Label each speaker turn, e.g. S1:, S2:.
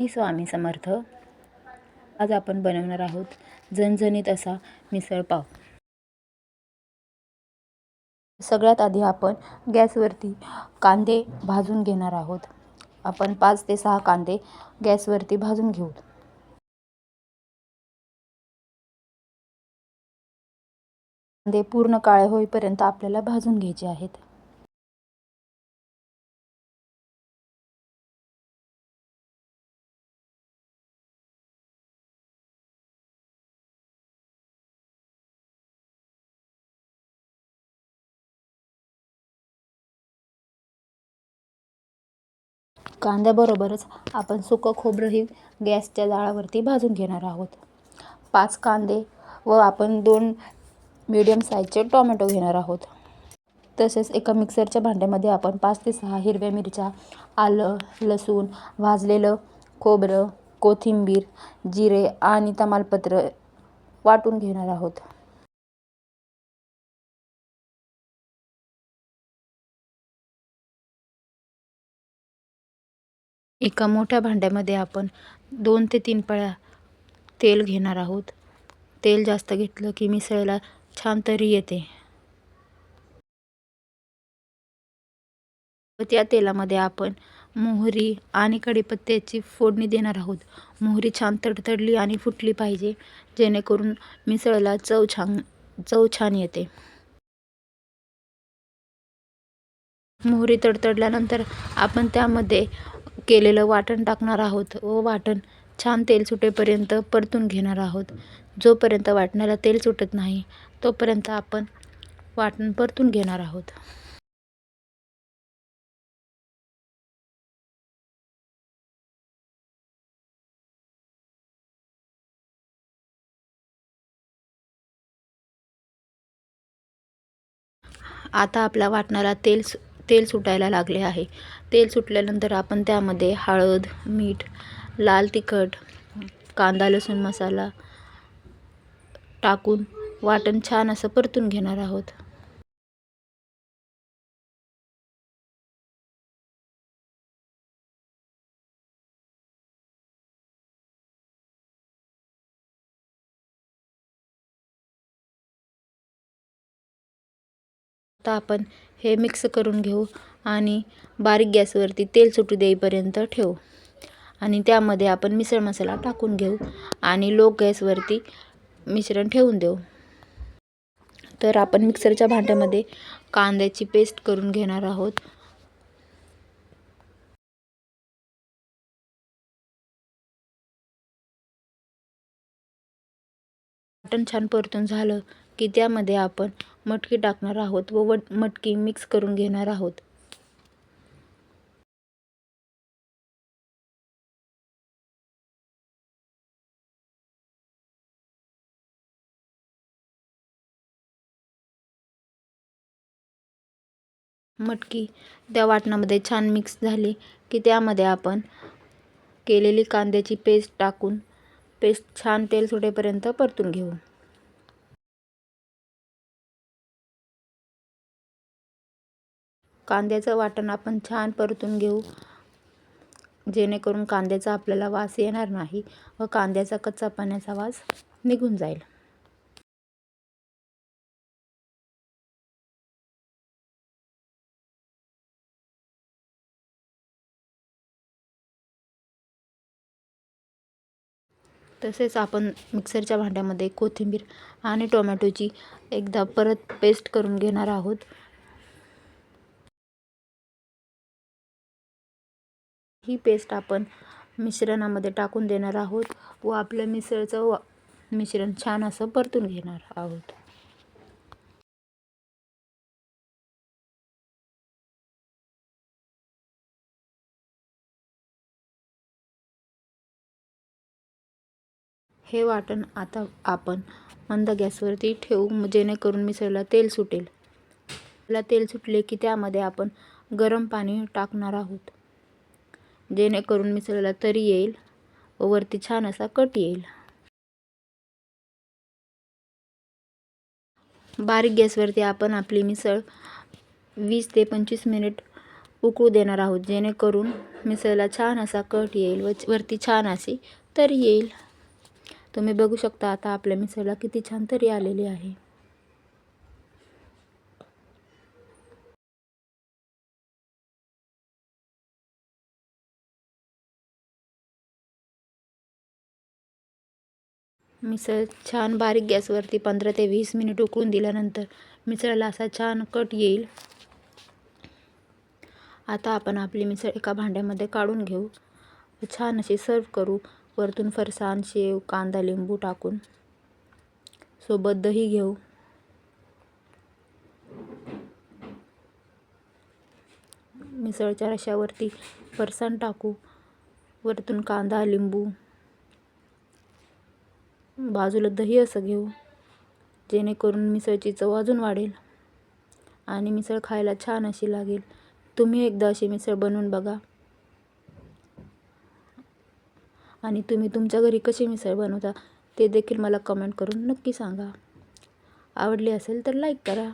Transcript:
S1: स्वामी समर्थ आज आपण बनवणार आहोत झणझणीत असा मिसळ पाव. सगळ्यात आधी आपण गॅसवरती कांदे भाजून घेणार आहोत. आपण पाच ते सहा कांदे गॅसवरती भाजून घेऊ. कांदे पूर्ण काळे होईपर्यंत आपल्याला भाजून घ्यायचे आहेत. कांद्याबरोबरच आपण सुकं खोबरंही गॅसच्या जाळावरती भाजून घेणार आहोत. पाच कांदे व आपण दोन मीडियम साईजचे टोमॅटो घेणार आहोत. तसेच एका मिक्सरच्या भांड्यामध्ये आपण पाच ते सहा हिरव्या मिरच्या आलं लसूण भाजलेलं खोबरं कोथिंबीर जिरे आणि तमालपत्र वाटून घेणार आहोत. एका मोठ्या भांड्यामध्ये आपण दोन ते तीन पळ्या तेल घेणार आहोत. तेल जास्त घेतलं की मिसळीला छान तरी येते. त्या तेलामध्ये आपण मोहरी आणि कढीपत्त्याची फोडणी देणार आहोत. मोहरी छान तडतडली आणि फुटली पाहिजे जेणेकरून मिसळला चव छान चव छान येते. मोहरी तडतडल्यानंतर आपण त्यामध्ये केलेलं वाटण टाकणार आहोत. व वाटण छान तेल सुटेपर्यंत परतून घेणार आहोत. जोपर्यंत वाटणाला तेल सुटत नाही तोपर्यंत आपण वाटण परतून घेणार आहोत. आता आपल्या वाटणाला तेल सु तेल सुटायला लागले आहे. तेल सुटल्यानंतर आपण त्यामध्ये हळद मीठ लाल तिखट कांदा लसूण मसाला टाकून वाटण छान असं परतून घेणार आहोत. आता आपण हे मिक्स करून घेऊ आणि बारीक गॅसवरती तेल सुटू देईपर्यंत ठेवू. आणि त्यामध्ये आपण मिसळ मसाला टाकून घेऊ आणि लो गॅसवरती मिश्रण ठेवून देऊ. तर आपण मिक्सरच्या भांड्यामध्ये कांद्याची पेस्ट करून घेणार आहोत. मटण छान परतून झालं की त्यामध्ये आपण मटकी टाकणार आहोत व मटकी मिक्स करून घेणार आहोत. मटकी त्या वाटणामध्ये छान मिक्स झाली की त्यामध्ये आपण केलेली कांद्याची पेस्ट टाकून पेस्ट छान तेल सुटेपर्यंत परतून घेऊ. कांद्याचं वाटण आपण छान परतून घेऊ. जेणेकरून कांद्याचा आपल्याला वास येणार नाही व कांद्याचा कच्चा पाण्याचा वास निघून जाईल. तसेच आपण मिक्सरच्या भांड्यामध्ये कोथिंबीर आणि टोमॅटोची एकदा परत पेस्ट करून घेणार आहोत. ही पेस्ट आपण मिश्रणामध्ये टाकून देणार आहोत व आपलं मिसळचं वा मिश्रण छान असं परतून घेणार आहोत. हे वाटण आता आपण मंद गॅसवरती ठेवू जेणेकरून मिसळला तेल सुटेल. तेल सुटले की त्यामध्ये आपण गरम पाणी टाकणार आहोत. जेणेकरून मिसळला तरी येईल व वरती छान असा कट येईल. बारीक गॅसवरती आपण आपली मिसळ वीस ते पंचवीस मिनिट उकळू देणार आहोत जेणेकरून मिसळला छान असा कट येईल व वरती छान अशी तरी येईल. तुम्ही बघू शकता आता आपल्या मिसळला किती छान तरी आलेली आहे. मिसळ छान बारीक गॅसवरती पंधरा ते वीस मिनिट उकळून दिल्यानंतर मिसळला असा छान कट येईल. आता आपण आपली मिसळ एका भांड्यामध्ये काढून घेऊ. छान अशी सर्व करू. वरतून फरसाण शेव कांदा लिंबू टाकून सोबत दही घेऊ. मिसळच्या रशावरती फरसाण टाकू. वरतून कांदा लिंबू बाजूला दही असं घेऊ जेणेकरून मिसळची चव अजून वाढेल आणि मिसळ खायला छान अशी लागेल. तुम्ही एकदा अशी मिसळ बनवून बघा. आणि तुम्ही तुमच्या घरी कशी मिसळ बनवता ते देखील मला कमेंट करून नक्की सांगा. आवडली असेल तर लाईक करा.